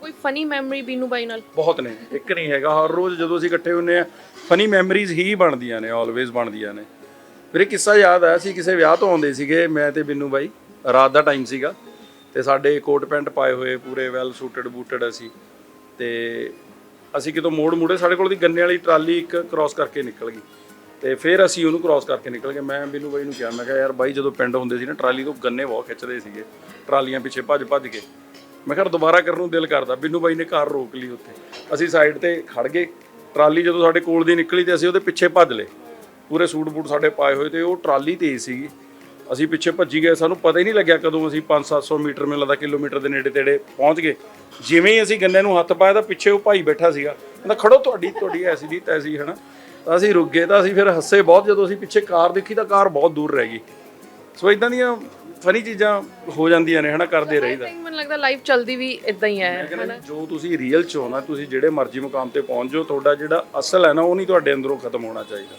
ਕੋਈ funny memory Binu ਬਾਈ ਨਾਲ? ਬਹੁਤ ਨੇ, ਇੱਕ ਨਹੀਂ ਹੈਗਾ, ਹਰ ਰੋਜ਼ ਜਦੋਂ ਅਸੀਂ ਇਕੱਠੇ ਹੁੰਨੇ ਆ ਫਨੀ ਮੈਮਰੀਜ਼ ਹੀ ਬਣਦੀਆਂ ਨੇ ਆਲਵੇਜ਼ ਬਣਦੀਆਂ ਨੇ। ਮੇਰੇ ਕਿੱਸਾ ਯਾਦ ਆਇਆ ਸੀ, ਕਿਸੇ ਵਿਆਹ ਤੋਂ ਆਉਂਦੇ ਸੀਗੇ, ਮੈਂ ਤੇ ਬਿੰਨੂ ਬਾਈ, ਰਾਤ ਦਾ ਟਾਈਮ ਸੀਗਾ, ਤੇ ਸਾਡੇ ਕੋਟ ਪੈਂਟ ਪਾਏ ਹੋਏ, ਪੂਰੇ ਵੈਲ ਸੂਟਡ ਬੂਟਡ ਅਸੀਂ, ਤੇ ਅਸੀਂ ਕਿਤੋਂ ਮੋੜ ਮੂੜੇ ਸਾਡੇ ਕੋਲ ਦੀ ਗੰਨੇ ਵਾਲੀ ਟਰਾਲੀ ਇੱਕ ਕ੍ਰਾਸ ਕਰਕੇ ਨਿਕਲ ਗਈ, ਤੇ ਫਿਰ ਅਸੀਂ ਉਹਨੂੰ ਕ੍ਰਾਸ ਕਰਕੇ ਨਿਕਲ ਗਏ। ਮੈਂ ਬਿੰਨੂ ਬਾਈ ਨੂੰ ਕਿਹਾ, ਮੈਂ ਕਿਹਾ, ਯਾਰ ਬਾਈ, ਜਦੋਂ ਪਿੰਡ ਹੁੰਦੇ ਸੀ ਨਾ, ਟਰਾਲੀ ਤੋਂ ਗੰਨੇ ਬਹੁਤ ਖਿੱਚਦੇ ਸੀਗੇ, ਟਰਾਲੀਆਂ ਪਿੱਛੇ ਭੱਜ ਭੱਜ ਕੇ ਮੈਂ ਕਿਹਾ ਦੁਬਾਰਾ ਕਰਨ ਨੂੰ ਦਿਲ ਕਰਦਾ। ਬਿੰਨੂ ਬਾਈ ਨੇ ਕਾਰ ਰੋਕ ਲਈ ਉੱਥੇ। ਅਸੀਂ ਸਾਈਡ ਤੇ ਖੜ ਗਏ। ਟਰਾਲੀ ਜਦੋਂ ਸਾਡੇ ਕੋਲ ਦੀ ਨਿਕਲੀ ਤੇ ਅਸੀਂ ਉਹਦੇ ਪਿੱਛੇ ਭੱਜ ਲਏ। ਪੂਰੇ ਸੂਟ ਬੂਟ ਸਾਡੇ ਪਾਏ ਹੋਏ ਤੇ ਉਹ ਟਰਾਲੀ ਤੇਜ਼ ਸੀਗੀ ਅਸੀਂ ਪਿੱਛੇ ਭੱਜੀ ਗਏ। ਸਾਨੂੰ ਪਤਾ ਹੀ ਨਹੀਂ ਲੱਗਿਆ ਕਦੋਂ ਅਸੀਂ 5-700 ਮੀਟਰ ਮੈਨੂੰ ਲੱਗਦਾ ਕਿਲੋਮੀਟਰ ਦੇ ਨੇੜੇ ਤੇੜੇ ਪਹੁੰਚ ਗਏ। ਜਿਵੇਂ ਹੀ ਅਸੀਂ ਗੰਨੇ ਨੂੰ ਹੱਥ ਪਾਇਆ ਤਾਂ ਪਿੱਛੇ ਉਹ ਭਾਈ ਬੈਠਾ ਸੀਗਾ। ਕਹਿੰਦਾ, ਖੜੋ ਤੁਹਾਡੀ ਤੁਹਾਡੀ ਐਸੀ ਦੀ ਤੈਸੀ, ਹਨਾ? ਤਾਂ ਅਸੀਂ ਰੁਕ ਗਏ ਤਾਂ ਅਸੀਂ ਫਿਰ ਹੱਸੇ ਬਹੁਤ। ਜਦੋਂ ਅਸੀਂ ਪਿੱਛੇ ਕਾਰ ਦੇਖੀ ਤਾਂ ਕਾਰ ਬਹੁਤ ਦੂਰ ਰਹਿ ਗਈ। ਸੋ ਇਦਾਂ ਦੀਆਂ ਫਨੀ ਚੀਜ਼ਾਂ ਹੋ ਜਾਂਦੀਆਂ ਨੇ ਹਨਾ ਕਰਦੇ ਰਹੀਦਾ। ਮੈਨੂੰ ਲੱਗਦਾ ਲਾਈਫ ਚਲਦੀ ਵੀ ਇਦਾਂ ਹੀ ਹੈ ਕਹਿੰਦਾ ਜੋ ਤੁਸੀਂ ਰੀਅਲ ਚ ਹੋ ਨਾ ਤੁਸੀਂ ਜਿਹੜੇ ਮਰਜ਼ੀ ਮੁਕਾਮ ਤੇ ਪਹੁੰਚ ਜਾਓ ਤੁਹਾਡਾ ਜਿਹੜਾ ਅਸਲ ਹੈ ਨਾ ਉਹ ਨਹੀਂ ਤੁਹਾਡੇ ਅੰਦਰੋਂ ਖਤਮ ਹੋਣਾ ਚਾਹੀਦਾ।